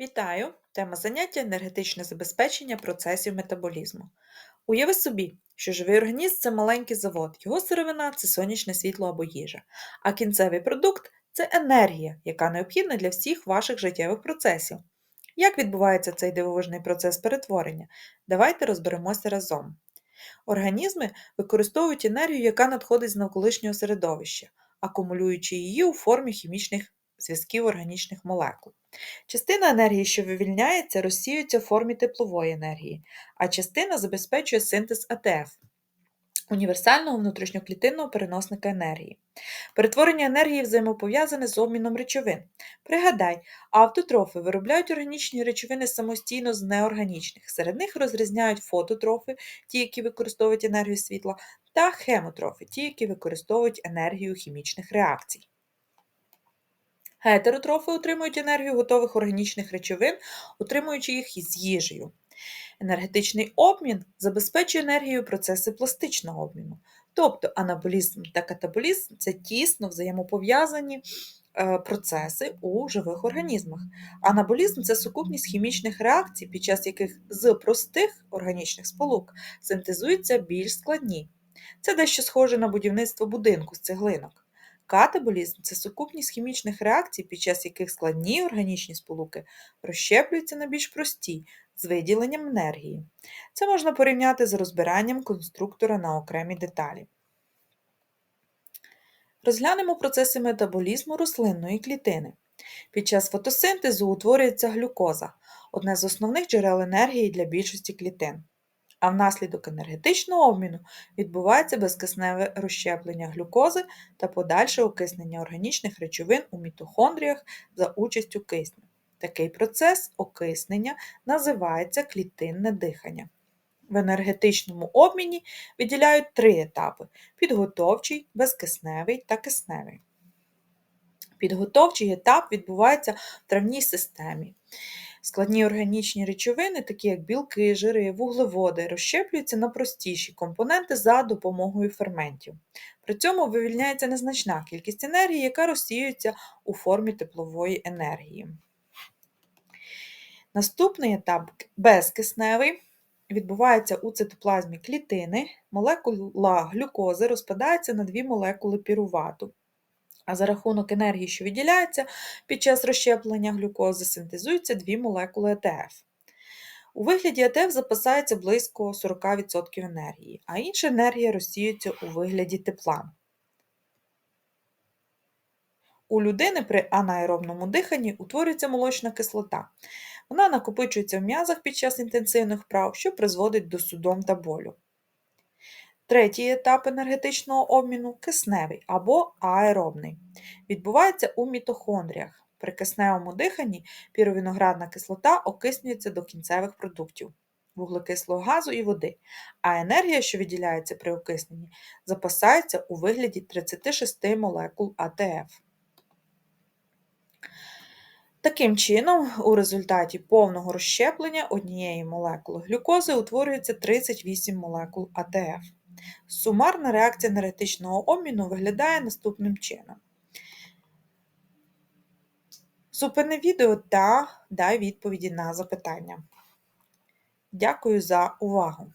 Вітаю! Тема заняття енергетичне забезпечення процесів метаболізму. Уяви собі, що живий організм це маленький завод, його сировина це сонячне світло або їжа, а кінцевий продукт це енергія, яка необхідна для всіх ваших життєвих процесів. Як відбувається цей дивовижний процес перетворення? Давайте розберемося разом. Організми використовують енергію, яка надходить з навколишнього середовища, акумулюючи її у формі хімічних зв'язків органічних молекул. Частина енергії, що вивільняється, розсіюється в формі теплової енергії, а частина забезпечує синтез АТФ універсального внутрішньоклітинного переносника енергії. Перетворення енергії взаємопов'язане з обміном речовин. Пригадай, автотрофи виробляють органічні речовини самостійно з неорганічних. Серед них розрізняють фототрофи, ті, які використовують енергію світла, та хемотрофи, ті, які використовують енергію хімічних реакцій. Гетеротрофи отримують енергію готових органічних речовин, утримуючи їх із їжею. Енергетичний обмін забезпечує енергією процеси пластичного обміну. Тобто анаболізм та катаболізм це тісно взаємопов'язані е, процеси у живих організмах. Анаболізм це сукупність хімічних реакцій, під час яких з простих органічних сполук синтезуються більш складні. Це дещо схоже на будівництво будинку з цеглинок. Катаболізм це сукупність хімічних реакцій, під час яких складні органічні сполуки розщеплюються на більш прості з виділенням енергії. Це можна порівняти з розбиранням конструктора на окремі деталі. Розглянемо процеси метаболізму рослинної клітини. Під час фотосинтезу утворюється глюкоза одне з основних джерел енергії для більшості клітин. А внаслідок енергетичного обміну відбувається безкисневе розщеплення глюкози та подальше окиснення органічних речовин у мітохондріях за участю кисню. Такий процес окиснення називається клітинне дихання. В енергетичному обміні виділяють три етапи: підготовчий, безкисневий та кисневий. Підготовчий етап відбувається в травній системі. Складні органічні речовини, такі як білки, жири, вуглеводи, розщеплюються на простіші компоненти за допомогою ферментів. При цьому вивільняється незначна кількість енергії, яка розсіюється у формі теплової енергії. Наступний етап безкисневий. Відбувається у цитоплазмі клітини, молекула глюкози розпадається на дві молекули пірувату. А за рахунок енергії, що виділяється під час розщеплення глюкози, синтезуються дві молекули АТФ. У вигляді АТФ запасається близько 40% енергії, а інша енергія розсіюється у вигляді тепла. У людини при анаеробному диханні утворюється молочна кислота. Вона накопичується в м'язах під час інтенсивних вправ, що призводить до судом та болю. Третій етап енергетичного обміну кисневий або аеробний. Відбувається у мітохондріях. При кисневому диханні піровіноградна кислота окиснюється до кінцевих продуктів вуглекислого газу і води, а енергія, що виділяється при окисненні, запасається у вигляді 36 молекул АТФ. Таким чином, у результаті повного розщеплення однієї молекули глюкози утворюється 38 молекул АТФ. Сумарна реакція енергетичного обміну виглядає наступним чином. Зупини відео та дай відповіді на запитання. Дякую за увагу!